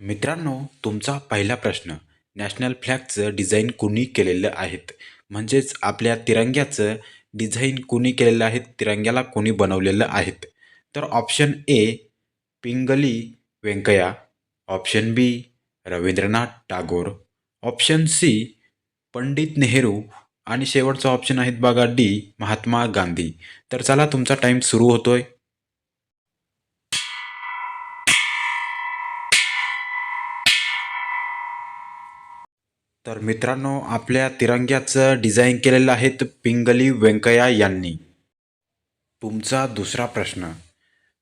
मित्रांनो तुमचा पहिला प्रश्न. नॅशनल फ्लॅगचं डिझाईन कुणी केलेलं आहेत? म्हणजेच आपल्या तिरंग्याचं डिझाईन कुणी केलेलं आहे? तिरंग्याला कोणी बनवलेलं आहेत? तर option A Pingali Venkayya option B Rabindranath Tagore. Option C Pandit Nehru. आणि शेवटचा ऑप्शन आहेत बघा डी महात्मा गांधी. तर चला तुमचा टाईम सुरू होतोय. तर मित्रांनो आपल्या तिरंग्याचं डिझाईन केलेलं आहेत पिंगली व्यंकय्या यांनी. तुमचा दुसरा प्रश्न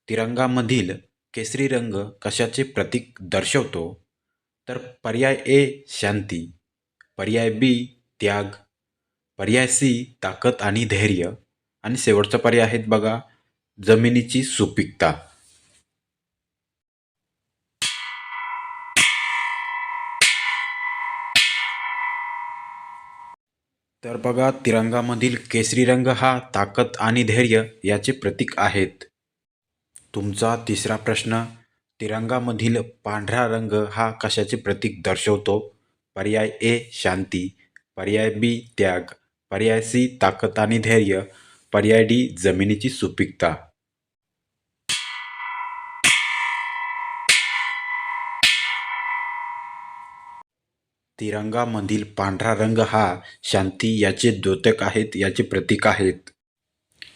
तिरंगामधील केसरी रंग कशाचे प्रतीक दर्शवतो? तर पर्याय ए शांती. पर्याय बी त्याग. पर्याय सी ताकद आणि धैर्य. आणि शेवटचा पर्याय आहेत बघा जमिनीची सुपीकता. तर बघा तिरंगामधील केसरी रंग हा ताकद आणि धैर्य याचे प्रतीक आहेत. तुमचा तिसरा प्रश्न तिरंगामधील पांढरा रंग हा कशाचे प्रतीक दर्शवतो? पर्याय ए शांती. पर्याय बी त्याग. पर्याय सी ताकद आणि धैर्य. पर्याय डी जमिनीची सुपीकता. तिरंगामधील पांढरा रंग हा शांती याचे द्योतक आहेत याचे प्रतीक आहेत.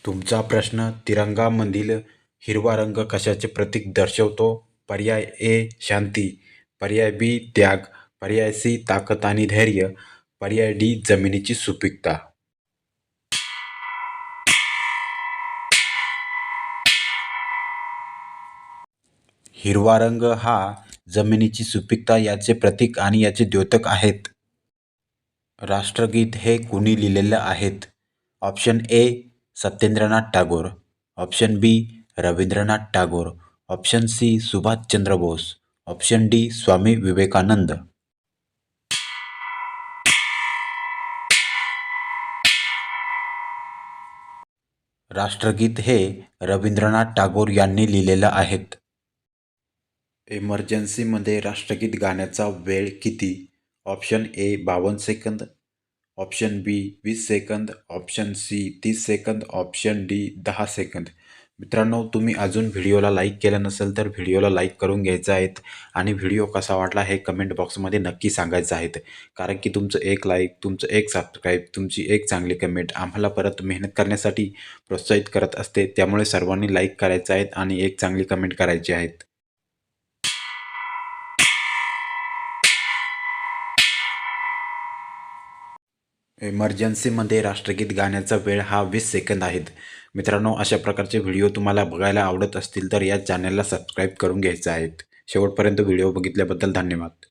तुमचा प्रश्न तिरंगामधील हिरवा रंग कशाचे प्रतीक दर्शवतो? पर्याय ए शांती. पर्याय बी त्याग. पर्याय सी ताकद आणि धैर्य. पर्याय डी जमिनीची सुपीकता. हिरवा रंग हा जमिनीची सुपीकता याचे प्रतीक आणि याचे द्योतक आहेत. राष्ट्रगीत हे कुणी लिहिलेलं आहेत? Option A Satyendranath Tagore. Option B Rabindranath Tagore. Option C Subhash Chandra Bose. Option D Swami Vivekananda. राष्ट्रगीत हे रवींद्रनाथ टागोर यांनी लिहिलेलं आहेत. इमर्जन्सीमध्ये राष्ट्रगीत गाण्याचा वेळ किती? ऑप्शन ए बावन्न सेकंद ऑप्शन बी वीस सेकंद ऑप्शन सी तीस सेकंद ऑप्शन डी दहा सेकंद मित्रांनो तुम्ही अजून व्हिडिओला लाईक केलं नसेल तर व्हिडिओला लाईक करून घ्यायचं आहेत आणि व्हिडिओ कसा वाटला हे कमेंट बॉक्समध्ये नक्की सांगायचं आहेत. कारण की तुमचं एक लाईक तुमचं एक सबस्क्राईब तुमची एक चांगली कमेंट आम्हाला परत मेहनत करण्यासाठी प्रोत्साहित करत असते. त्यामुळे सर्वांनी लाईक करायचं आहेत आणि एक चांगली कमेंट करायची आहेत. इमर्जन्सीमध्ये राष्ट्रगीत गाण्याचा वेळ हा वीस सेकंद आहेत. मित्रांनो अशा प्रकारचे व्हिडिओ तुम्हाला बघायला आवडत असतील तर या चॅनलला सबस्क्राईब करून घ्यायचं आहेत. शेवटपर्यंत व्हिडिओ बघितल्याबद्दल धन्यवाद.